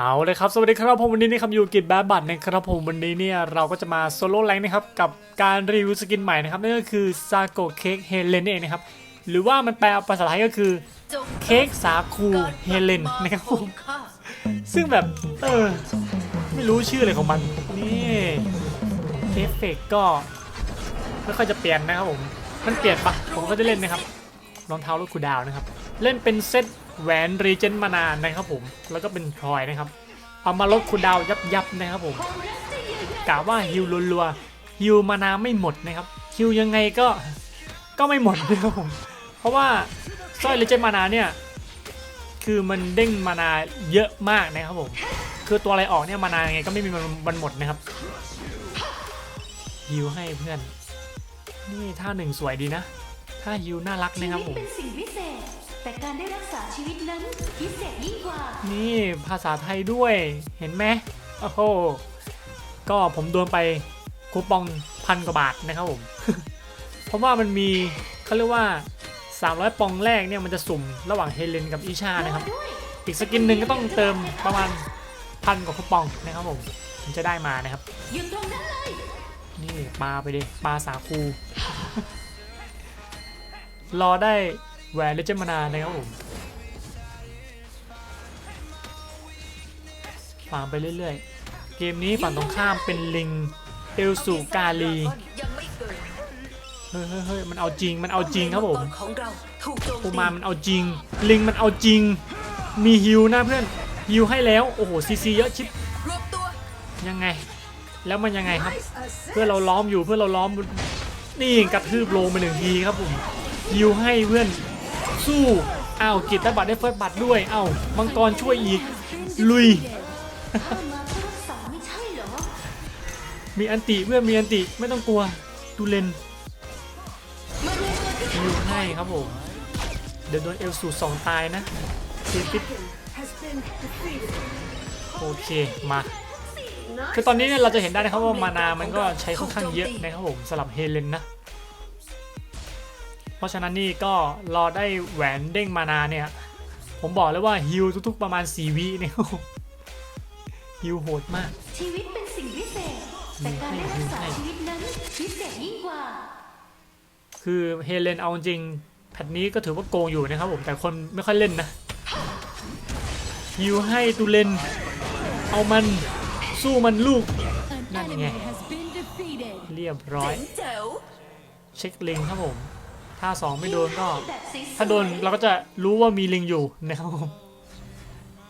เอาเลยครับ สวัสดีครับผมวันนี้นะครับอยู่กิจแบบบัตรนะครับผมวันนี้เนี่ยเราก็จะมาโซโล่แรงนะครับกับการรีวิวสกินใหม่นะครับนั่นก็คือซาโกเค้กเฮเลนเองนะครับหรือว่ามันแปลภาษาไทยก็คือเค้กสาคูเฮเลนนะครับผมซึ่งแบบเออไม่รู้ชื่ออะไรของมันนี่เอฟเฟกก็ไม่ค่อยจะเปลี่ยนนะครับผมมันเปลี่ยนปะผมก็จะเล่นนะครับรองเท้าลูกคูดาวนะครับ เล่นเป็นเซตแหวนรีเจนมานานนะครับผม แล้วก็เป็นพลอยนะครับ เอามาลดคูดาวยับยับนะครับผมกะว่าฮิวรัวๆฮิวมานาไม่หมดนะครับฮิวยังไงก็ก็ไม่หมดนะครับผม เพราะว่าสร้อยเลเจนมานาเนี่ยคือมันเด้งมานาเยอะมากนะครับผม คือตัวอะไรออกเนี่ยมานายังไงก็ไม่มีมันมันหมดนะครับฮิวให้เพื่อน นี่ท่าหนึ่งสวยดีนะ ท่าฮิวน่ารักนะครับผม แต่การได้รักษาชีวิตนั้นพิเศษยิ่งกว่า นี่ภาษาไทยด้วยเห็นไหมโอ้โหก็ผมโดนไปคูปองพันกว่าบาทนะครับผม เพราะว่ามันมีเขาเรียกว่า 300 ปองแรกเนี่ยมันจะสุ่มระหว่างเฮเลนกับอีชานะครับ อีกสกินหนึ่งก็ต้องเติมประมาณพันกว่าคูปองนะครับผมถึงจะได้มานะครับยุดตรงนั้นเลยนี่ปลาไปดิปลาสาคู รอได้ แหวนเลเจนด์มานานะครับผมฟาร์มไปเรื่อยๆ เกมนี้ฝั่งตรงข้ามเป็นลิงเอลสูกาลียังไม่เกิดเฮ้ยเฮ้ยเฮ้ยมันเอาจริงมันเอาจริงครับผมมังกของเราถูกโจมโอตีมามันเอาจริง ลิงมันเอาจริง มีฮิวนะเพื่อนฮิวให้แล้วโอ้โหซีซีเยอะชิบรวบตัวยังไง แล้วมันยังไงครับ เพื่อนเราล้อมอยู่เพื่อนเราล้อมนี่กระทืบโลงไปหนึ่งทีครับผมยิวให้เพื่อน สู้อ้าวกิตได้บัตรได้เฟิร์สบัตรด้วยอ้าวมังกรช่วยอีก ลุย มีอันติเพื่อนมีอันติไม่ต้องกลัวดูเลนมารวมตัวที่ยิวให้ครับผมเดี๋ยวโดนเอลสูสองตายนะฟิฟิตโอเคมาคือตอนนี้เนี่ยเราจะเห็นได้นะครับว่ามานามันก็ใช้ค่อนข้างเยอะนะครับผมสลับเฮเลนนะ เพราะฉะนั้นนี่ก็รอได้แหวนเด้งมานาเนี่ย ผมบอกเลยว่าฮิวทุกๆประมาณ 4วิเนี่ยฮิวโหดมาก ชีวิตเป็นสิ่งพิเศษ แต่การได้รักษาชีวิตนั้นพิเศษยิ่งกว่า คือเฮเลนเอาจริงแพทนี้ก็ถือว่าโกงอยู่นะครับผมแต่คนไม่ค่อยเล่นนะฮิวให้ตูเลนเอามันสู้มันลูกนั่นไงเรียบร้อยเจ๋วเช็คลิงครับผม ถ้า2ไม่โดนก็แบบสวยๆถ้าโดนเราก็จะรู้ว่ามีลิงอยู่นะครับผม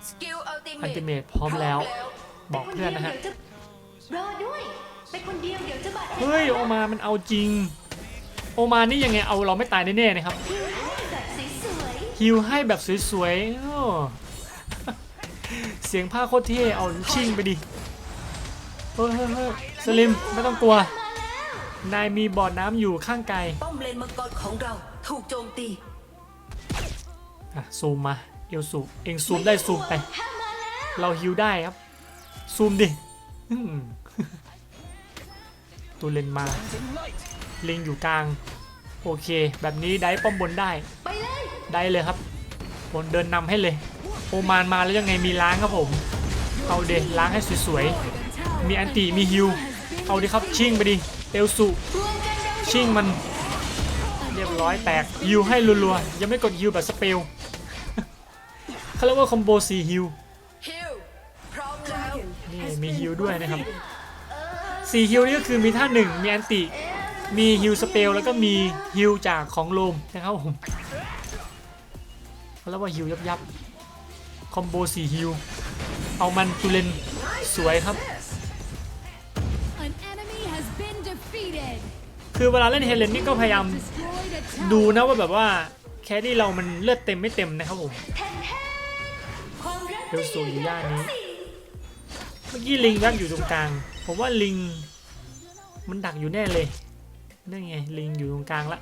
สกิลอัลติเมอันทติเมทพร้อมแล้ว บอกเพื่อนนะฮะรอด้วยไปคนเดียวเดี๋ยวจะบาดเจ็บเฮ้ยโอมามันเอาจริง โอมานี่ยังไงเอาเราไม่ตายแน่ๆนะครับแบบสวยฮิวให้แบบสวยๆโอ้เสียงผ้าโคตรเท่เอาชิ่งไปดิเฮ้ยเฮ้ยเฮ้ยสลิมไม่ต้องกลัว นายมีบ่อน้ำอยู่ข้างไกลป้อมเลนมังกรของเราถูกโจมตีอะซูมมาเอลซูเองซูมได้ซูมไปๆถ้ามาแล้วเราฮิวได้ครับ ซูมดิอืมตัวเลนมา ลิงอยู่กลาง โอเค แบบนี้ได้ป้อมบนได้ไปเลยได้เลยครับ บนเดินนำให้เลย โอมานมาแล้วยังไงมีล้างครับผม เอาเดล้างให้สวยๆ มีอันติมีฮิว เอาดิครับชิ่งไปดิ เอลสุรวมกันเร็วชิ่งมัน เรียบร้อยแตกฮิวให้รัวๆ ยังไม่กดฮิวแบบสเปลเขาเรียกว่าคอมโบซีฮิวฮิลพร้อมแล้วนี่มีฮิวด้วยนะครับสี่ฮิวนี่ก็คือมีท่าหนึ่งมีอันติ มีฮิวสเปลแล้วก็มีฮิวจากของโลมนะครับผมเขาเรียกว่าฮิวยับยับคอมโบสี่ฮิวเอามันตุเลนสวยครับ คือเวลาเล่นเฮเลนนี่ก็พยายามดูนะว่าแบบว่าแครี่เรามันเลือดเต็มไม่เต็มนะครับผมเดี๋ยวสูอยู่ย่านนี้ เมื่อกี้ลิงแวบอยู่ตรงกลาง ผมว่าลิงมันดักอยู่แน่เลยนั่นไงลิงอยู่ตรงกลางละ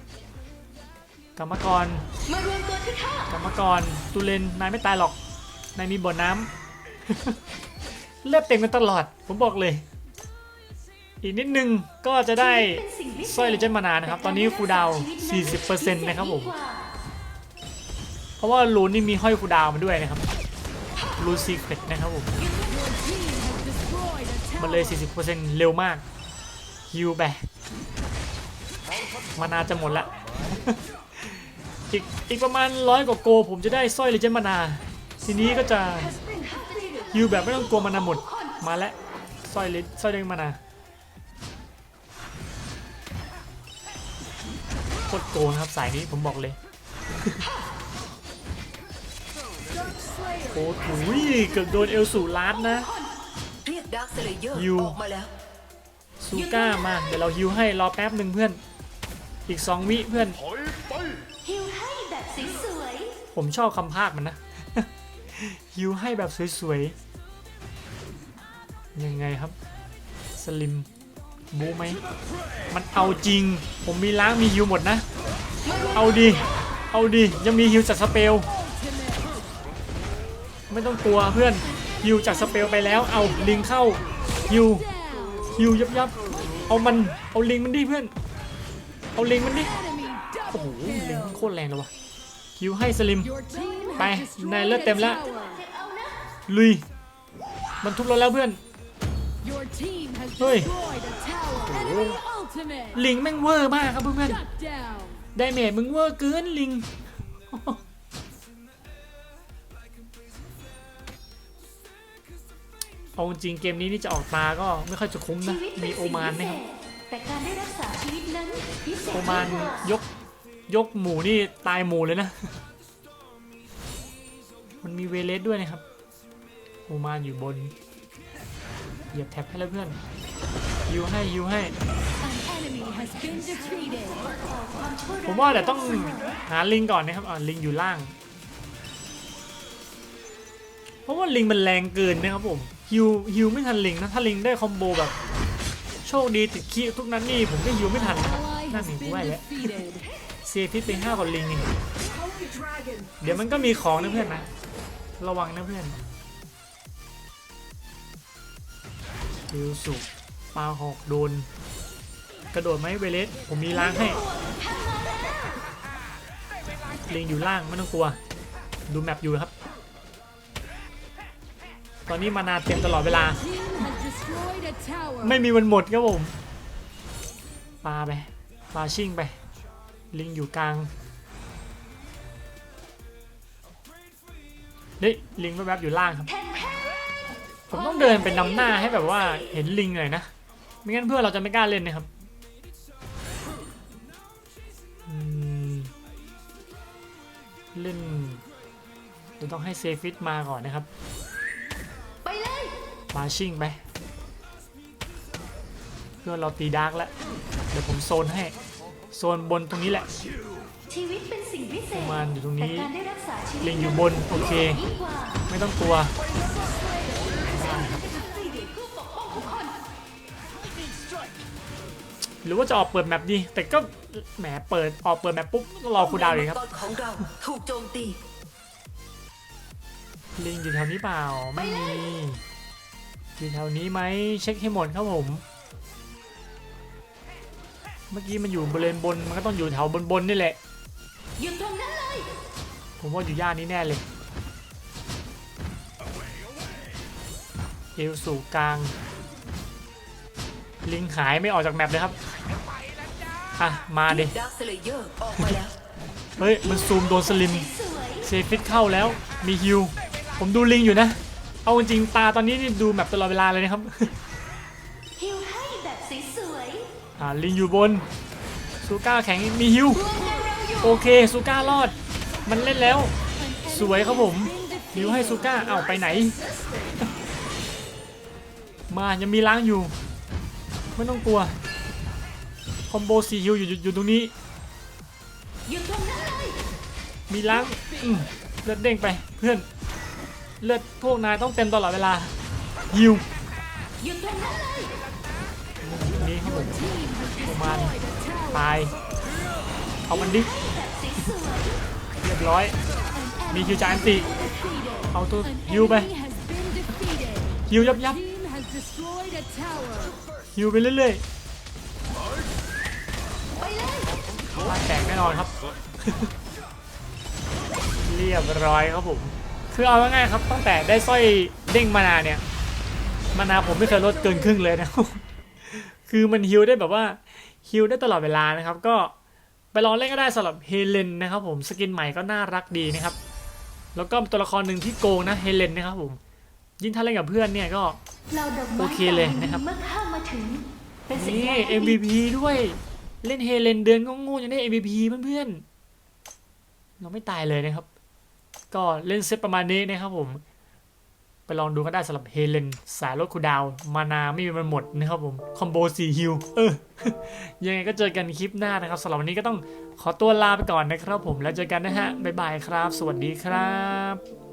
กรรมกรมารวมตัวที่ท่ากรรมกรตุเลนนายไม่ตายหรอกนายมีบ่อน้ำเลือดเต็มกันตลอด ผมบอกเลย อีกนิดนึงก็จะได้สร้อยเลเจนด์มานานะครับ ตอนนี้คูดาวน์40%นะครับผม เพราะว่าลูนนี่มีห้อยคูดาวมาด้วยนะครับรูนซีเครตนะครับผม มันเลย 40%เร็วมากฮิวไปมานาจะหมดละ อีกอีกประมาณร้อยกว่าโก ผมจะได้สร้อยเลเจนด์มานา ทีนี้ก็จะฮิวแบบไม่ต้องกลัวมานาหมด มาแล้วสร้อยเลสร้อยเลเจนด์มานา โคตรโกงนะครับสายนี้ผมบอกเลยโอ้โหเกือบโดนเอลสูลาดนะเรียกดาร์คสเลเยอร์ยูออกมาแล้วซูก้ามาเดี๋ยวเราฮิวให้รอแป๊บหนึ่งเพื่อน อีก2วิเพื่อนฮิวให้แบบสวยผมชอบคำภาคมันนะฮิวให้แบบสวยๆ ยังไงครับ สลิม บูไหมมันเอาจริง ผมมีล้างมีฮิวหมดนะ เอาดิเอาดิยังมีฮิวจากสเปล ไม่ต้องกลัวเพื่อนฮิวจากสเปลไปแล้ว เอาลิงเข้าฮิวฮิวยับยับเอามัน เอาลิงมันดิเพื่อน เอาลิงมันดิ โอ้โห ลิงโคตรแรงเลยวะฮิวให้สลิม Your team Bye. has destroyed Này, lướt a tem lại. tower. ลุย มันทุบเราแล้วเพื่อน Your team has Ôi. destroyed a tower. Enemy ultimate. ลิงแม่งเวอร์มากครับเพื่อน Shut down. ๆไดเมจมึงเวอร์เกินลิงเอาจริงเกมนี้นี่จะออกตาก็ไม่ค่อยจะคุ้มๆนะชีวิตเป็มีนโอสิ่งมานพินะเศครับษแต่การได้รักษาชีวิตนั้นพิเศษโอมานยิ่งกว่ายกยกหมูนี่ตายหมูเลยนะ มันมีเวเลสด้วยนะครับ โอมานอยู่บน เหยียบแท็บให้แล้วเพื่อนฮิวให้ฮิวให้ ผมว่าเดี๋ยวต้องหาลิงก่อนนะครับอ่าลิงอยู่ล่าง เพราะว่าลิงมันแรงเกินนะครับผมฮิวฮิวไม่ทันลิงนะถ้าลิงได้คอมโบแบบ โชคดีติดขี้ทุกนั้นนี่ผมก็ฮิวไม่ทันนะนั่นเองกูว่าแล้วเสียพิษไปห้ากับลิงนี่เดี๋ยวมันก็มีของนะเพื่อนนะ ระวังนะเพื่อน ฮิวสุกปลาหอกโดน กระโดดไหมเวเลสผมมีล้างให้ลิงอยู่ล่างไม่ต้องกลัว ดูแมปอยู่ครับ ตอนนี้มานาเต็มตลอดเวลา ไม่มีวันหมดครับผมปลาไปปลาชิ่งไป ลิงอยู่กลางเฮ้ยลิงแวบๆอยู่ล่างครับ ผมต้องเดินเป็นนำหน้าให้แบบว่าเห็นลิงหน่อยนะ ไม่งั้นเพื่อนเราจะไม่กล้าเล่นนะครับอืมเล่นเดี๋ยวต้องให้เซฟิตมาก่อนนะครับ ไปเลยมาชิ่งไป เพื่อนเราตีดาร์กแล้ว เดี๋ยวผมโซนให้ โซนบนตรงนี้แหละชีวิตเป็นสิ่งพิเศษประมาณอยู่ตรงนี้แต่การได้รักษาชีวิตลิงอยู่บน โอเคยิ่งกว่าไม่ต้องกลัว หรือว่าจะออกเปิดแมปดี แต่ก็แหมเปิดออกเปิดแมปปุ๊บต้องรอคูดาวเลยครับของเราถูกโจมตีลิงอยู่แถวนี้เปล่าไม่มีอยู่แถวนี้ไหมเช็คให้หมดครับผม เมื่อกี้มันอยู่บริเวณบนมันก็ต้องอยู่แถวบนบนนี่แหละยุดตรงนั้นเลยผมว่าอยู่ย่านนี้แน่เลยเอวสู่กลางลิงหายไม่ออกจากแมปเลยครับ อะ มาดิดาร์คสเลเยอร์ออกมาแล้วเฮ้ย มันซูมโดนสลิมสวยเซฟิตเข้าแล้ว มีฮิว ผมดูลิงอยู่นะ เอาจริงๆตาตอนนี้นี่ดูแมปตลอดเวลาเลยนะครับ ฮิวให้แบบสวยอ่าลิงอยู่บน ซูก้าแข็ง มีฮิวๆรวมกันเราอยู่โอเคซูก้ารอด มันเล่นแล้ว สวยครับผมฮิวให้ซูก้าเอาไปไหน มายังมีล้างอยู่ ไม่ต้องกลัว คอมโบซีฮิวอยู่อยู่ตรงนี้หยุดตรงนั้นเลยมีล้างเลือดเด้งไปเพื่อนเลือดพวกนายต้องเต็มตลอดเวลาฮิวหยุดตรงนั้นเลยนี่ครับผมประมาณตายเอามันดิเรียบร้อย มีฮิวจาอันติเอาตัวฮิวไปฮิวยับยับฮิวไปเรื่อยๆ ๆบ้านแตกแน่นอนครับ เรียบร้อยครับผมคคือเอาง่ายๆครับตั้งแต่ได้สร้อยเด้งมานาเนี่ยมานาผมไม่เคยลดเกินครึ่งเลยนะ คือมันฮิลได้แบบว่าฮิลได้ตลอดเวลานะครับ ก็ไปลองเล่นก็ได้สำหรับเฮเลนนะครับผมสกินใหม่ก็น่ารักดีนะครับ แล้วก็ตัวละครหนึ่งที่โกงนะเฮเลนนะครับผมยิ่งถ้าเล่นกับเพื่อนเนี่ยก็เราดอกไม้โอเคเลยนะครับเมื่อข้ามาถึงเป็นสัญนี่ญาณที่ดี MVP ด้วย เล่นเฮเลนเดือนงูๆยังได้ MVP เพื่อนๆเราไม่ตายเลยนะครับ ก็เล่นเซตประมาณนี้นะครับผม ไปลองดูกันได้สำหรับเฮเลนสายลดคูดาว มานาไม่มีมันหมดนะครับผม คอมโบสี่ฮิลเออ ยังไงก็เจอกันคลิปหน้านะครับสำหรับวันนี้ก็ต้องขอตัวลาไปก่อนนะครับผมแล้วเจอกันนะฮะบ๊ายบายครับ สวัสดีครับ